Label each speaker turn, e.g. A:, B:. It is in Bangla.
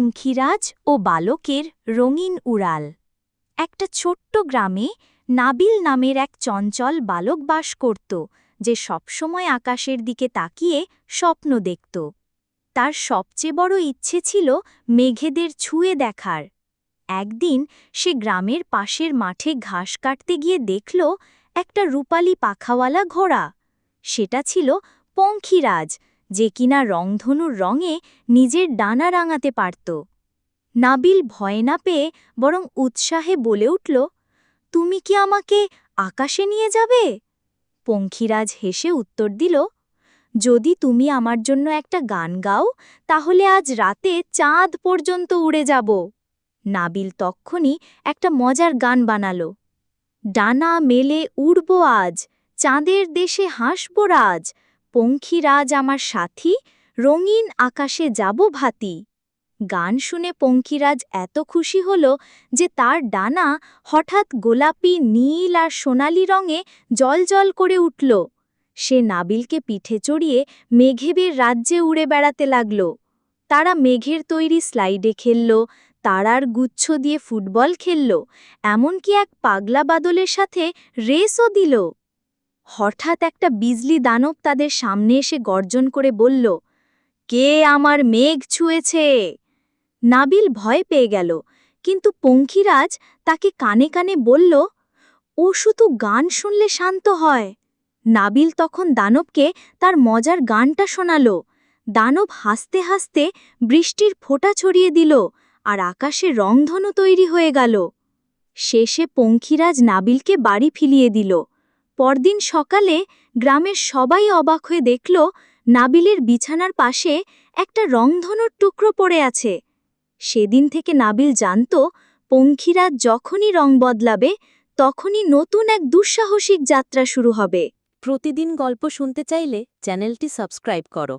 A: পঙ্খিরাজ ও বালকের রঙিন উড়াল। একটা ছোট্ট গ্রামে নাবিল নামের এক চঞ্চল বালক বাস করত, যে সবসময় আকাশের দিকে তাকিয়ে স্বপ্ন দেখত। তার সবচেয়ে বড় ইচ্ছে ছিল মেঘেদের ছুঁয়ে দেখার। একদিন সে গ্রামের পাশের মাঠে ঘাস কাটতে গিয়ে দেখল একটা রূপালী পাখাওয়ালা ঘোড়া। সেটা ছিল পঙ্খিরাজ যে কিনা রংধনুর রঙে নিজের ডানা রাঙাতে পারত। নাবিল ভয় না পেয়ে বরং উৎসাহে বলে উঠল, তুমি কি আমাকে আকাশে নিয়ে যাবে? পঙ্খিরাজ হেসে উত্তর দিল, যদি তুমি আমার জন্য একটা গান গাও, তাহলে আজ রাতে চাঁদ পর্যন্ত উড়ে যাব। নাবিল তক্ষণি একটা মজার গান বানালো, ডানা মেলে উড়ব আজ, চাঁদের দেশে হাসব রাজ পঙ্খিরাজ আমার সাথী, রঙিন আকাশে যাব ভাতি। গান শুনে পঙ্খিরাজ এত খুশি হল যে তার ডানা হঠাৎ গোলাপি, নীল আর সোনালি রঙে জলজল করে উঠল। সে নাবিলকে পিঠে চড়িয়ে মেঘেবের রাজ্যে উড়ে বেড়াতে লাগল। তারা মেঘের তৈরি স্লাইডে খেলল, তারার গুচ্ছ দিয়ে ফুটবল খেলল, এমনকি এক পাগলা বাদলের সাথে রেসও দিল। হঠাৎ একটা বিজলি দানব তাদের সামনে এসে গর্জন করে বলল, কে আমার মেঘ ছুঁয়েছে? নাবিল ভয় পেয়ে গেল, কিন্তু পঙ্খিরাজ তাকে কানে কানে বলল, ও শুধু গান শুনলে শান্ত হয়। নাবিল তখন দানবকে তার মজার গানটা শোনাল। দানব হাসতে হাসতে বৃষ্টির ফোঁটা ছড়িয়ে দিল আর আকাশে রংধনু তৈরি হয়ে গেল। শেষে পঙ্খিরাজ নাবিলকে বাড়ি ফিরিয়ে দিল। পরদিন সকালে গ্রামের সবাই অবাক হয়ে দেখল, নাবিলের বিছানার পাশে একটা রংধনুর টুকরো পড়ে আছে। সেদিন থেকে নাবিল জানত, পঙ্খিরা যখনই রং বদলাবে, তখনই নতুন এক দুঃসাহসিক যাত্রা শুরু হবে।
B: প্রতিদিন গল্প শুনতে চাইলে চ্যানেলটি সাবস্ক্রাইব করো।